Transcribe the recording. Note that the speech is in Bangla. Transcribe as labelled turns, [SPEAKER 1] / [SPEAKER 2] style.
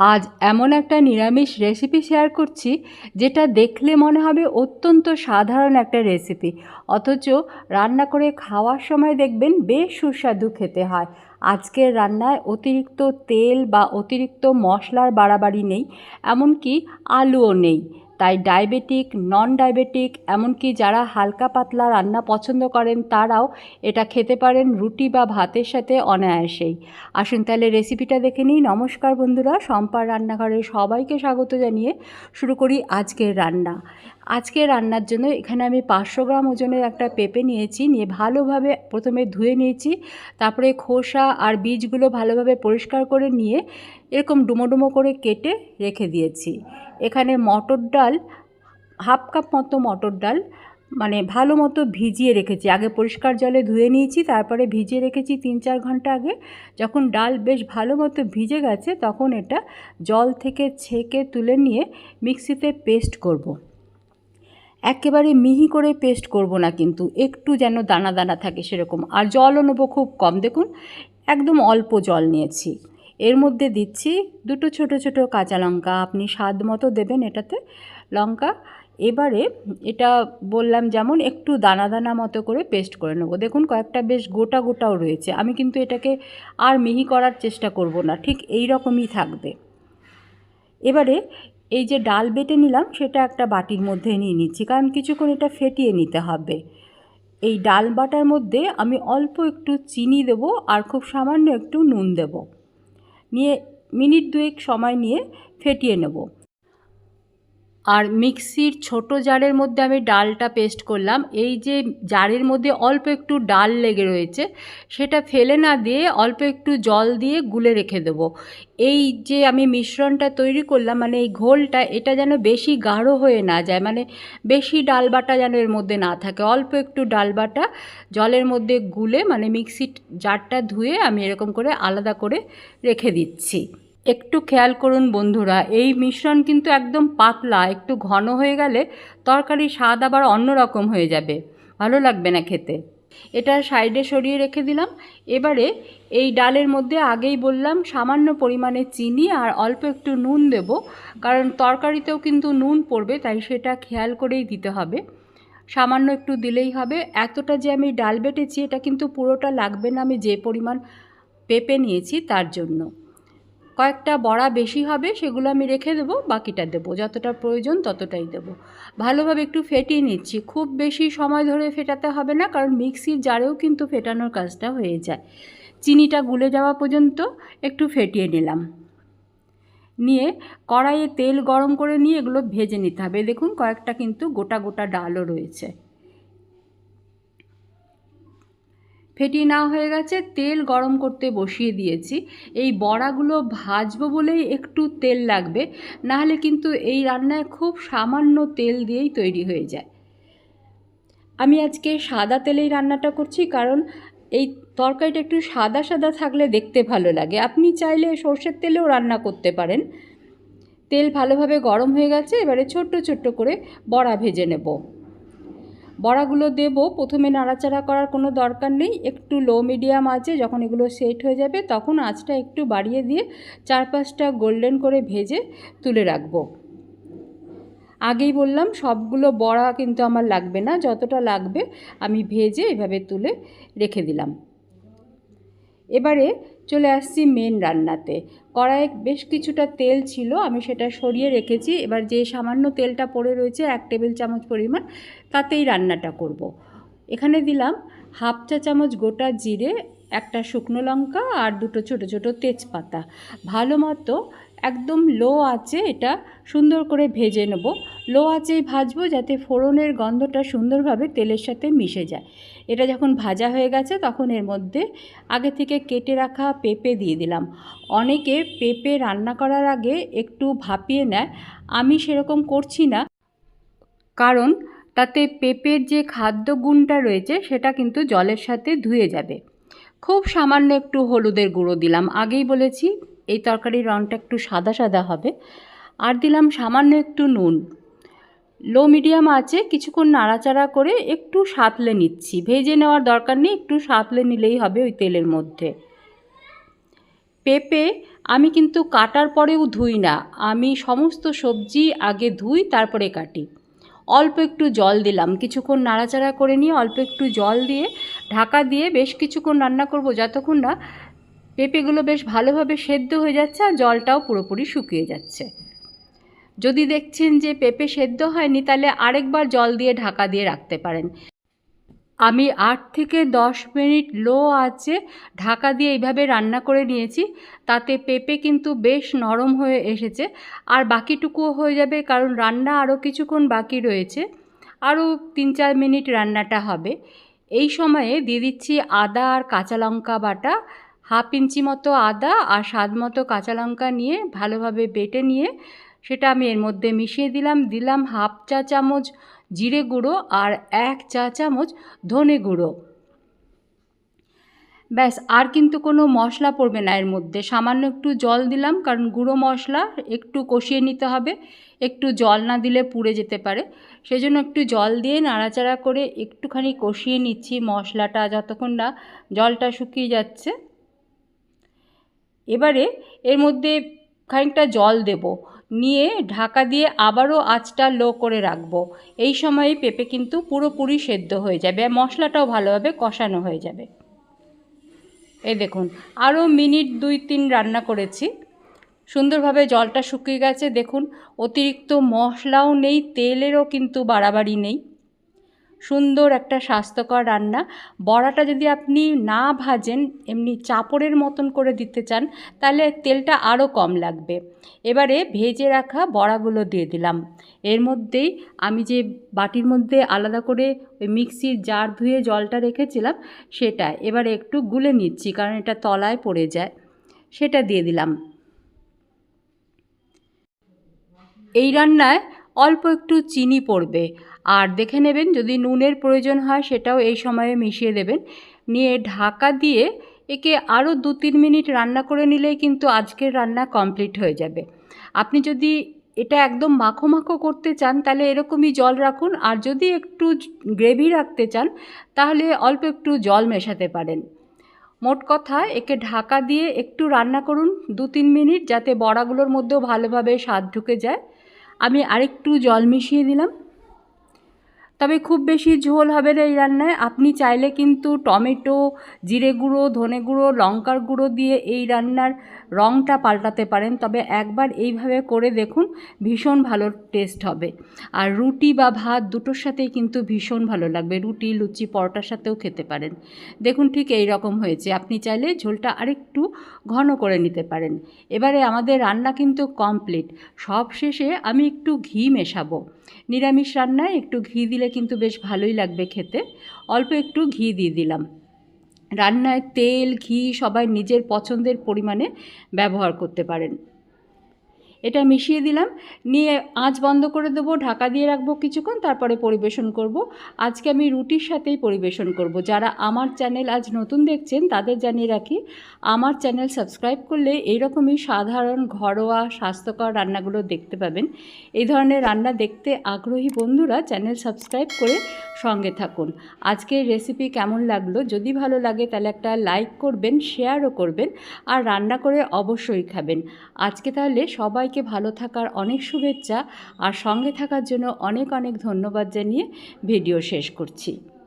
[SPEAKER 1] আজ এমন একটা নিরামিষ রেসিপি শেয়ার করছি, যেটা দেখলে মনে হবে অত্যন্ত সাধারণ একটা রেসিপি অথচ রান্না করে খাওয়ার সময় দেখবেন বেশ সুস্বাদু খেতে হয়। আজকের রান্নায় অতিরিক্ত তেল বা অতিরিক্ত মশলার বাড়াবাড়ি নেই, এমনকি আলুও নেই। তাই ডায়াবেটিক নন ডায়াবেটিক এমনকি যারা হালকা পাতলা রান্না পছন্দ করেন, তারাও এটা খেতে পারেন রুটি বা ভাতের সাথে অনায়াসেই। আসুন তাহলে রেসিপিটা দেখে নিই। নমস্কার বন্ধুরা সম্পার রান্নাঘরে সবাইকে স্বাগত জানিয়ে শুরু করি আজকের রান্না। আজকে রান্নার জন্য এখানে আমি পাঁচশো গ্রাম ওজনের একটা পেঁপে নিয়েছি, নিয়ে ভালোভাবে প্রথমে ধুয়ে নিয়েছি, তারপরে খোসা আর বীজগুলো ভালোভাবে পরিষ্কার করে নিয়ে এরকম ডুমো ডুমো করে কেটে রেখে দিয়েছি। এখানে মটর ডাল, হাফ কাপ মতো মটর ডাল মানে ভালো মতো ভিজিয়ে রেখেছি। আগে পরিষ্কার জলে ধুয়ে নিয়েছি, তারপরে ভিজিয়ে রেখেছি তিন চার ঘণ্টা আগে। যখন ডাল বেশ ভালো মতো ভিজে গেছে, তখন এটা জল থেকে ছেঁকে তুলে নিয়ে মিক্সিতে পেস্ট করব। একেবারে মিহি করে পেস্ট করব না কিন্তু, একটু যেন দানা দানা থাকে সেরকম। আর জলও নেব খুব কম। দেখুন, একদম অল্প জল নিয়েছি। এর মধ্যে দিচ্ছি দুটো ছোট ছোট কাঁচা লঙ্কা। আপনি স্বাদ মতো দেবেন এটাতে লঙ্কা। এবারে এটা বললাম যেমন একটু দানা দানা মতো করে পেস্ট করে নেব। দেখুন কয়েকটা বেশ গোটা গোটাও রয়েছে। আমি কিন্তু এটাকে আর মিহি করার চেষ্টা করব না, ঠিক এই রকমই থাকবে। এবারে এই যে ডাল বেটে নিলাম সেটা একটা বাটির মধ্যে নিয়ে নিচ্ছি, কারণ কিছুক্ষণ এটা ফেটিয়ে নিতে হবে। এই ডাল বাটার মধ্যে আমি অল্প একটু চিনি দেবো আর খুব সামান্য একটু নুন দেবো। নিয়ে মিনিট দুয়েক সময় নিয়ে ফেটিয়ে নেব। আর মিক্সির ছোট জারের মধ্যে আমি ডালটা পেস্ট করলাম। এই যে জারের মধ্যে অল্প একটু ডাল লেগে রয়েছে, সেটা ফেলে না দিয়ে অল্প একটু জল দিয়ে গুলে রেখে দেবো। এই যে আমি মিশ্রণটা তৈরি করলাম মানে এই ঘোলটা, এটা যেন বেশি গাঢ় হয়ে না যায় মানে বেশি ডাল বাটা যেন এর মধ্যে না থাকে। অল্প একটু ডাল বাটা জলের মধ্যে গুলে মানে মিক্সির জারটা ধুয়ে আমি এরকম করে আলাদা করে রেখে দিচ্ছি। একটু খেয়াল করুন বন্ধুরা, এই মিশ্রণ কিন্তু একদম পাতলা, একটু ঘন হয়ে গেলে তরকারি স্বাদ আবার অন্যরকম হয়ে যাবে। ভালো লাগবে না খেতে। এটা সাইডে সরিয়ে রেখে দিলাম। এবারে এই ডালের মধ্যে আগেই বললাম সামান্য পরিমাণে চিনি আর অল্প একটু নুন দেব, কারণ তরকারিতেও কিন্তু নুন পড়বে, তাই সেটা খেয়াল করেই দিতে হবে। সামান্য একটু দিলেই হবে। এতটা যে আমি ডাল বেটেছি, এটা কিন্তু পুরোটা লাগবে না, আমি যে পরিমাণ পেঁপে নিয়েছি তার জন্য। কয়েকটা বড়া বেশি হবে, সেগুলো আমি রেখে দেবো, বাকিটা দেবো। যতটা প্রয়োজন ততটাই দেবো। ভালোভাবে একটু ফেটিয়ে নিচ্ছি। খুব বেশি সময় ধরে ফেটাতে হবে না, কারণ মিক্সির জারেও কিন্তু ফেটানোর কাজটা হয়ে যায়। চিনিটা গুলে যাওয়া পর্যন্ত একটু ফেটিয়ে নিলাম। নিয়ে কড়াইয়ে তেল গরম করে নিয়ে এগুলো ভেজে নিতে হবে। দেখুন, কয়েকটা কিন্তু গোটা গোটা ডালও রয়েছে। ফেটিয়ে নেওয়া হয়ে গেছে। তেল গরম করতে বসিয়ে দিয়েছি। এই বড়াগুলো ভাজবো বলেই একটু তেল লাগবে, নাহলে কিন্তু এই রান্নায় খুব সামান্য তেল দিয়েই তৈরি হয়ে যায়। আমি আজকে সাদা তেলেই রান্নাটা করছি কারণ এই তরকারিটা একটু সাদা সাদা থাকলে দেখতে ভালো লাগে। আপনি চাইলে সর্ষের তেলেও রান্না করতে পারেন। তেল ভালোভাবে গরম হয়ে গেছে, এবারে ছোট্ট ছোট্ট করে বড়া ভেজে নেব। বড়াগুলো দেব। প্রথমে নাড়াচাড়া করার কোনো দরকার নেই। একটু লো মিডিয়াম আছে, যখন এগুলো সেট হয়ে যাবে, তখন আঁচটা একটু বাড়িয়ে দিয়ে চার পাঁচটা গোল্ডেন করে ভেজে তুলে রাখব। আগেই বললাম, সবগুলো বড়া কিন্তু আমার লাগবে না। যতটা লাগবে আমি ভেজে এভাবে তুলে রেখে দিলাম। এবারে চলে আসছি মেন রান্নাতে। কড়াইয়ে বেশ কিছুটা তেল ছিল, আমি সেটা সরিয়ে রেখেছি। এবার যে সামান্য তেলটা পড়ে রয়েছে, এক টেবিল চামচ পরিমাণ, তাতেই রান্নাটা করব। এখানে দিলাম হাফ চা চামচ গোটা জিরে, একটা শুকনো লঙ্কা আর দুটো ছোটো ছোটো তেজপাতা। ভালো মতো একদম লো আছে এটা সুন্দর করে ভেজে নেব। লো আঁচেই ভাজবো যাতে ফোড়নের গন্ধটা সুন্দরভাবে তেলের সাথে মিশে যায়। এটা যখন ভাজা হয়ে গেছে তখন এর মধ্যে আগে থেকে কেটে রাখা পেঁপে দিয়ে দিলাম। অনেকে পেঁপে রান্না করার আগে একটু ভাপিয়ে নেয়। আমি সেরকম করছি না। কারণ তাতে পেঁপের যে খাদ্য গুণটা রয়েছে সেটা কিন্তু জলের সাথে ধুয়ে যাবে। খুব সামান্য একটু হলুদের গুঁড়ো দিলাম। আগেই বলেছি এই তরকারির রঙটা একটু সাদা সাদা হবে। আর দিলাম সামান্য একটু নুন। লো মিডিয়াম আছে, কিছুক্ষণ নাড়াচাড়া করে একটু সাঁতলে নিচ্ছি। ভেজে নেওয়ার দরকার নেই, একটু সাঁতলে নিলেই হবে ওই তেলের মধ্যে। পেঁপে আমি কিন্তু কাটার পরেও ধুই না। আমি সমস্ত সবজি আগে ধুই, তারপরে কাটি। অল্প একটু জল দিলাম। কিছুক্ষণ নাড়াচাড়া করে নিয়ে অল্প একটু জল দিয়ে, ঢাকা দিয়ে বেশ কিছুক্ষণ রান্না করব যতক্ষণ না পেঁপেগুলো বেশ ভালোভাবে সেদ্ধ হয়ে যাচ্ছে আর জলটাও পুরোপুরি শুকিয়ে যাচ্ছে। যদি দেখছেন যে পেঁপে সেদ্ধ হয়নি, তাহলে আরেকবার জল দিয়ে ঢাকা দিয়ে রাখতে পারেন। আমি আট থেকে দশ মিনিট লো আছে ঢাকা দিয়ে এইভাবে রান্না করে নিয়েছি, তাতে পেঁপে কিন্তু বেশ নরম হয়ে এসেছে। আর বাকিটুকুও হয়ে যাবে, কারণ রান্না আরও কিছুক্ষণ বাকি রয়েছে। আরও তিন চার মিনিট রান্নাটা হবে। এই সময়ে দিয়ে দিচ্ছি আদা আর কাঁচা লঙ্কা বাটা। হাফ ইঞ্চি মতো আদা আর স্বাদ মতো কাঁচা লঙ্কা নিয়ে ভালোভাবে বেটে নিয়ে সেটা আমি এর মধ্যে মিশিয়ে দিলাম দিলাম হাফ চা চামচ জিরে গুঁড়ো আর এক চা চামচ ধনে গুঁড়ো। ব্যাস, আর কিন্তু কোনো মশলা পড়বে না এর মধ্যে। সামান্য একটু জল দিলাম, কারণ গুঁড়ো মশলা একটু কষিয়ে নিতে হবে। একটু জল না দিলে পুড়ে যেতে পারে। সেজন্য একটু জল দিয়ে নাড়াচাড়া করে একটুখানি কষিয়ে নিচ্ছি মশলাটা যতক্ষণ না জলটা শুকিয়ে যাচ্ছে। এবারে এর মধ্যে খানিকটা জল দেব। নিয়ে ঢাকা দিয়ে আবারও আঁচটা লো করে রাখব। এই সময়ে পেঁপে কিন্তু পুরোপুরি সেদ্ধ হয়ে যাবে আর মশলাটাও ভালোভাবে কষানো হয়ে যাবে। এই দেখুন, আরও মিনিট দুই তিন রান্না করেছি। সুন্দরভাবে জলটা শুকিয়ে গেছে, দেখুন, অতিরিক্ত মশলাও নেই, তেলেরও কিন্তু বাড়াবাড়ি নেই। সুন্দর একটা স্বাস্থ্যকর রান্না। বড়াটা যদি আপনি না ভাজেন, এমনি চাপড়ের মতন করে দিতে চান, তাহলে তেলটা আরও কম লাগবে। এবারে ভেজে রাখা বড়াগুলো দিয়ে দিলাম। এর মধ্যেই আমি যে বাটির মধ্যে আলাদা করে ওই মিক্সির জার ধুয়ে জলটা রেখেছিলাম, সেটা এবারে একটু গুলে নিচ্ছি, কারণ এটা তলায় পড়ে যায়। সেটা দিয়ে দিলাম। এই রান্নায় অল্প একটু চিনি পড়বে। আর দেখে নেবেন যদি নুনের প্রয়োজন হয় সেটাও এই সময়ে মিশিয়ে দেবেন। নিয়ে ঢাকা দিয়ে একে আরও দু তিন মিনিট রান্না করে নিলেই কিন্তু আজকের রান্না কমপ্লিট হয়ে যাবে। আপনি যদি এটা একদম মাখো মাখো করতে চান তাহলে এরকমই জল রাখুন। আর যদি একটু গ্রেভি রাখতে চান তাহলে অল্প একটু জল মেশাতে পারেন। মোট কথা একে ঢাকা দিয়ে একটু রান্না করুন দু তিন মিনিট যাতে বড়াগুলোর মধ্যেও ভালোভাবে স্বাদ ঢুকে যায়। আমি আরেকটু জল মিশিয়ে দিলাম। তবে খুব বেশি ঝোল হবে না এই রান্নায়। আপনি চাইলে কিন্তু টমেটো, জিরে গুঁড়ো, ধনে গুঁড়ো, লঙ্কার গুঁড়ো দিয়ে এই রান্নার রঙটা পাল্টাতে পারেন। তবে একবার এইভাবে করে দেখুন, ভীষণ ভালো টেস্ট হবে। আর রুটি বা ভাত দুটোর সাথেই কিন্তু ভীষণ ভালো লাগবে। রুটি, লুচি, পরোটার সাথেও খেতে পারেন। দেখুন ঠিক এই রকম হয়েছে। আপনি চাইলে ঝোলটা আরেকটু ঘন করে নিতে পারেন। এবারে আমাদের রান্না কিন্তু কমপ্লিট সব শেষে আমি একটু ঘি মেশাবো। নিরামিষ রান্নায় একটু ঘি দিলে কিন্তু বেশ ভালোই লাগবে খেতে। অল্প একটু ঘি দিয়ে দিলাম। রান্নায় তেল, ঘি সবাই নিজের পছন্দের পরিমাণে ব্যবহার করতে পারেন। এটা মিশিয়ে দিলাম। নিয়ে আঁচ বন্ধ করে দেবো, ঢাকা দিয়ে রাখব কিছুক্ষণ, তারপরে পরিবেশন করব। আজকে আমি রুটির সাথেই পরিবেশন করব। যারা আমার চ্যানেল আজ নতুন দেখছেন, তাদের জানিয়ে রাখি, আমার চ্যানেল সাবস্ক্রাইব করলে এইরকমই সাধারণ, ঘরোয়া, স্বাস্থ্যকর রান্নাগুলো দেখতে পাবেন। এই ধরনের রান্না দেখতে আগ্রহী বন্ধুরা চ্যানেল সাবস্ক্রাইব করে সঙ্গে থাকুন। আজকের রেসিপি কেমন লাগল? যদি ভালো লাগে তাহলে একটা লাইক করবেন, শেয়ারও করবেন, আর রান্না করে অবশ্যই খাবেন। আজকে তাহলে সবাইকে ভালো থাকার অনেক শুভেচ্ছা আর সঙ্গে থাকার জন্য অনেক অনেক ধন্যবাদ জানিয়ে ভিডিও শেষ করছি।